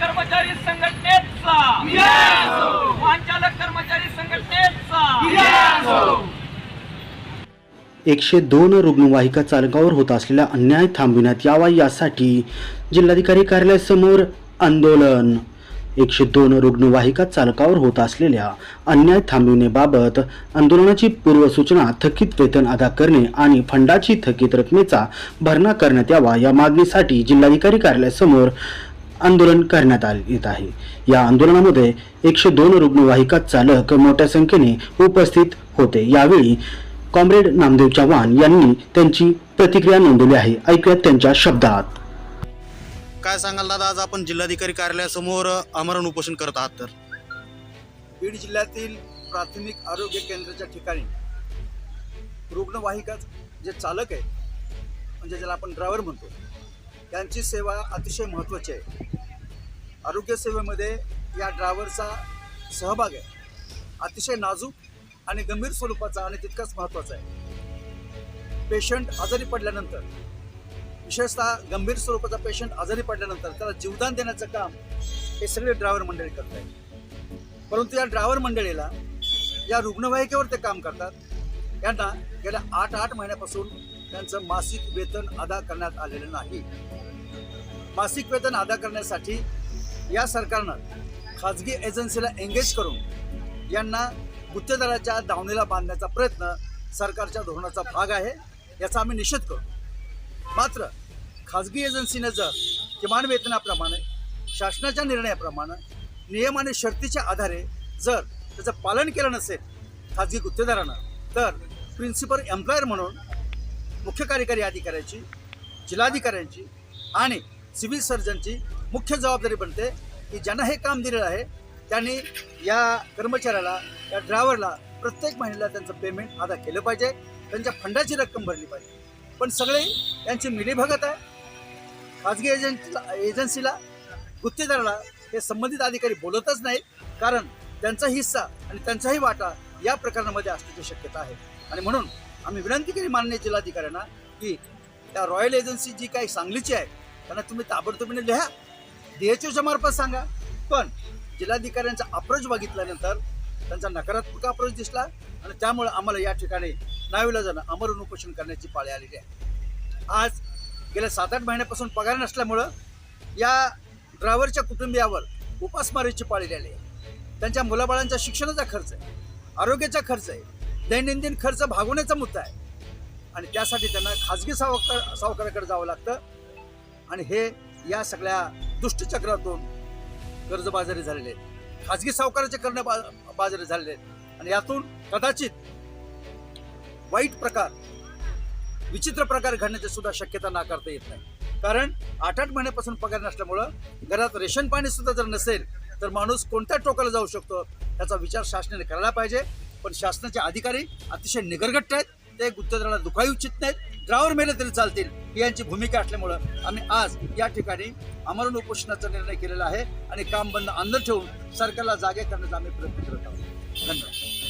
कर्मचारी संघटनेचा. कर्मचारी संघटनेचा. एकशे दोन रुग्णवाहिका चालकावर होत असलेला अन्याय थांबविण्यात यावा यासाठी जिल्हाधिकारी कार्यालयासमोर आंदोलन. एकशे दोन रुग्णवाहिका चालकावर होत असलेल्या अन्याय थांबविण्याबाबत आंदोलनाची पूर्वसूचना थकीत वेतन अदा करणे आणि फंडाची थकीत रकमेचा भरणा करण्यात यावा या मागणीसाठी जिल्हाधिकारी कार्यालयासमोर आंदोलन करण्यात आले येत आहे. या आंदोलनामध्ये एकशे दोन रुग्णवाहिका चालक मोठ्या संख्येने उपस्थित होते. यावेळी कॉम्रेड नामदेव चव्हाण यांनी त्यांची प्रतिक्रिया नोंदवली आहे. ऐकूयात त्यांच्या शब्दात. काय सांगाल दादा? आज आपण जिल्हाधिकारी कार्यालयासमोर आमरण उपोषण करत आहात तर. बीड जिल्ह्यातील प्राथमिक आरोग्य केंद्राच्या ठिकाणी रुग्णवाहिका जे चालक आहे म्हणजे ज्याला आपण ड्रायव्हर म्हणतो त्यांची सेवा अतिशय महत्त्वाची आहे. आरोग्यसेवेमध्ये या ड्रायव्हरचा सहभाग आहे. अतिशय नाजूक आणि गंभीर स्वरूपाचा आणि तितकाच महत्त्वाचा आहे. पेशंट आजारी पडल्यानंतर विशेषतः गंभीर स्वरूपाचा पेशंट आजारी पडल्यानंतर त्याला जीवदान देण्याचं काम हे सगळे ड्रायव्हर मंडळी करत आहेत. परंतु या ड्रायव्हर मंडळीला या रुग्णवाहिकेवर ते काम करतात. यांना गेल्या आठ आठ महिन्यापासून त्यांचं मासिक वेतन अदा करण्यात आलेलं नाही. मासिक वेतन अदा करण्यासाठी या सरकारनं खाजगी एजन्सीला एंगेज करून यांना गुत्तेदाराच्या दावणीला बांधण्याचा प्रयत्न सरकारच्या धोरणाचा भाग आहे याचा आम्ही निषेध करू. मात्र खाजगी एजन्सीनं जर किमान वेतनाप्रमाणे शासनाच्या निर्णयाप्रमाणे नियम आणि शर्तीच्या आधारे जर त्याचं पालन केलं नसेल खाजगी गुत्तेदारानं तर प्रिन्सिपल एम्प्लॉयर म्हणून मुख्य कार्यकारी अधिकाऱ्याची जिल्हाधिकाऱ्यांची आणि सिव्हिल सर्जनची मुख्य जबाबदारी बनते की ज्यांना हे काम दिलेलं आहे त्यांनी या कर्मचाऱ्याला या ड्रायव्हरला प्रत्येक महिन्याला त्यांचं पेमेंट अदा केलं पाहिजे त्यांच्या फंडाची रक्कम भरली पाहिजे. पण सगळे यांची मिलीभगत आहे. खाजगी एजन्सीला एजन्सीला गुत्तेदाराला हे संबंधित अधिकारी बोलतच नाहीत कारण त्यांचा हिस्सा आणि त्यांचाही वाटा या प्रकरणामध्ये असण्याची शक्यता आहे. आणि म्हणून आम्ही विनंती केली माननीय जिल्हाधिकाऱ्यांना की त्या रॉयल एजन्सी जी काही सांगलीची आहे त्यांना तुम्ही ताबडतोबीने लिहा. डी एच ओच्या मार्फत सांगा. पण जिल्हाधिकाऱ्यांचा अप्रोच बघितल्यानंतर त्यांचा नकारात्मक अप्रोच दिसला आणि त्यामुळे आम्हाला या ठिकाणी नाविलाजानं अमरण उपोषण करण्याची पाळी आलेली आहे. आज गेल्या सात आठ महिन्यापासून पगार नसल्यामुळं या ड्रायव्हरच्या कुटुंबियावर उपासमारीची पाळी आली आहे. त्यांच्या मुलाबाळांच्या शिक्षणाचा खर्च आहे आरोग्याचा खर्च आहे दैनंदिन खर्च भागवण्याचा मुद्दा आहे. आणि त्यासाठी त्यांना खाजगी सावकार सावकाराकडे जावं लागतं. आणि हे या सगळ्या दुष्टचक्रातून कर्जबाजारी झालेले आहेत. खाजगी सावकाराचे करणं बा बाजारी झालेले आहेत. आणि यातून कदाचित वाईट प्रकार विचित्र प्रकार घडण्याची सुद्धा शक्यता नाकारता येत नाही. कारण आठ आठ महिन्यापासून पगार नसल्यामुळं घरात रेशन पाणी सुद्धा जर नसेल तर माणूस कोणत्या टोकाला जाऊ शकतो? याचा विचार शासनाने करायला पाहिजे. पण शासनाचे अधिकारी अतिशय निगरगट्ट आहेत. ते गुत्तेदाराला दुखावू इच्छित नाहीत. ग्रावर मेले तरी चालतील ही यांची भूमिका असल्यामुळं आम्ही आज या ठिकाणी आमरण उपोषणाचा निर्णय केलेला आहे आणि काम बंद अंदर ठेवून सरकारला जागे करण्याचा आम्ही प्रयत्न करत आहोत. धन्यवाद.